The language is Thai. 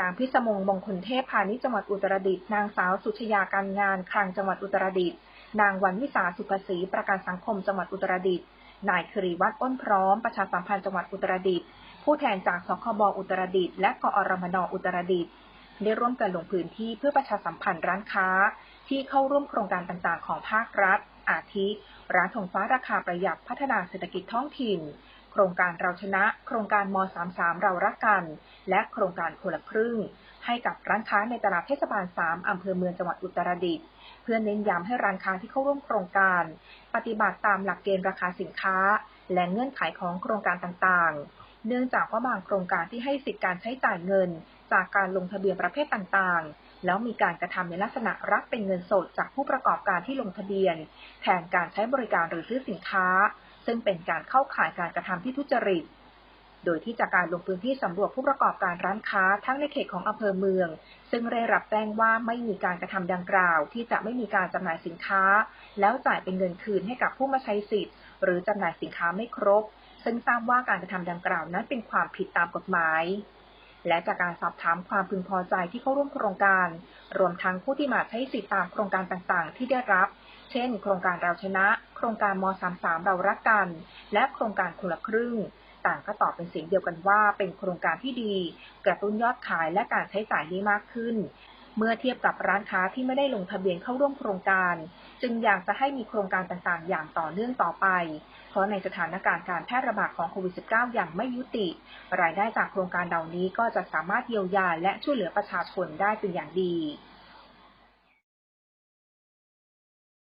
นางพิสมงมงคลเทพพาณิชจังหวัดอุตรดิตถ์นางสาวสุชยาการงานคลังจังหวัดอุตรดิตถ์นางวันวิสาสุภศรีประกันสังคมจังหวัดอุตรดิตถ์นายครีวัฒน์อ้นพร้อมประชาสัมพันธ์จังหวัดอุตรดิตถ์ผู้แทนจากสคบอุตรดิตถ์และกอรมนอุตรดิตถ์ได้ร่วมกันลงพื้นที่เพื่อประชาสัมพันธ์ร้านค้า ที่เข้าร่วมโครงการต่างๆ ของภาครัฐ อาทิ ร้านถงฟ้าราคาประหยัดพัฒนาเศรษฐกิจท้องถิ่น โครงการเราชนะ โครงการม .33 เรารักกัน และโครงการคนละครึ่ง ให้กับร้านค้าในตลาดเทศบาล 3 อำเภอเมืองจังหวัดอุตรดิตถ์เพื่อเน้นย้ำให้ร้านค้าที่เข้าร่วมโครงการ ปฏิบัติตามหลักเกณฑ์ราคาสินค้า และเงื่อนไขของโครงการต่างๆ เนื่องจากว่าบางโครงการที่ให้สิทธิการใช้จ่ายเงิน จากการลงทะเบียนประเภทต่างๆแล้วมีการกระทำในลักษณะรับเป็นเงินสดจากผู้ประกอบการที่ลงทะเบียน แทนการใช้บริการหรือซื้อสินค้า ซึ่งเป็นการเข้าข่ายการกระทำที่ทุจริต โดยที่จากการลงพื้นที่สำรวจผู้ประกอบการร้านค้าทั้งในเขตของอำเภอเมือง ซึ่งได้รับแจ้งว่าไม่มีการกระทำดังกล่าว ที่จะไม่มีการจำหน่ายสินค้า แล้วจ่ายเป็นเงินคืนให้กับผู้มาใช้สิทธิ์ หรือจำหน่ายสินค้าไม่ครบ ซึ่งทราบว่าการกระทำดังกล่าวนั้นเป็นความผิดตามกฎหมายและจากการสอบถามความพึงพอใจที่เข้าร่วมโครงการ รวมทั้งผู้ที่มาใช้สิทธิตามโครงการต่างๆ ที่ได้รับ เช่น โครงการเราชนะ โครงการม .33 เรารักกัน และโครงการคนละครึ่ง ต่างก็ตอบเป็นเสียงเดียวกันว่าเป็นโครงการที่ดี กระตุ้นยอดขายและการใช้จ่ายได้มากขึ้น เมื่อเทียบกับร้านค้าที่ไม่ได้ลงทะเบียนเข้าร่วมโครงการ จึงอยากจะให้มีโครงการต่างๆ อย่างต่อเนื่องต่อไป เพราะในสถานการณ์การแพร่ระบาดของโควิด -19 อย่างไม่ยุติ รายได้จากโครงการเหล่านี้ก็จะสามารถเยียวยาและช่วยเหลือประชาชนได้เป็นอย่างดี